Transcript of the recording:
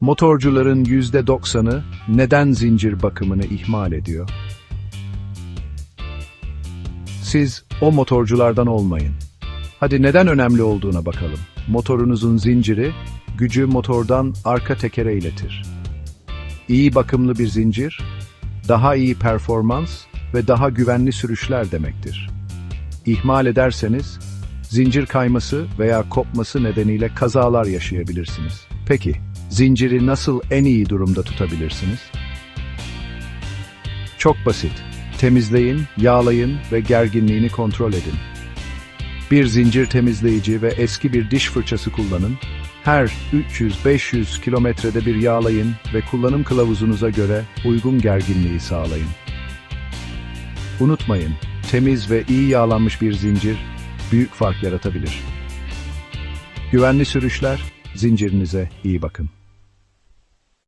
Motorcuların %90'ı neden zincir bakımını ihmal ediyor? Siz o motorculardan olmayın. Hadi neden önemli olduğuna bakalım. Motorunuzun zinciri gücü motordan arka tekere iletir. İyi bakımlı bir zincir, daha iyi performans ve daha güvenli sürüşler demektir. İhmal ederseniz, zincir kayması veya kopması nedeniyle kazalar yaşayabilirsiniz. Peki, zinciri nasıl en iyi durumda tutabilirsiniz? Çok basit. Temizleyin, yağlayın ve gerginliğini kontrol edin. Bir zincir temizleyici ve eski bir diş fırçası kullanın. Her 300-500 kilometrede bir yağlayın ve kullanım kılavuzunuza göre uygun gerginliği sağlayın. Unutmayın, temiz ve iyi yağlanmış bir zincir büyük fark yaratabilir. Güvenli sürüşler, zincirinize iyi bakın.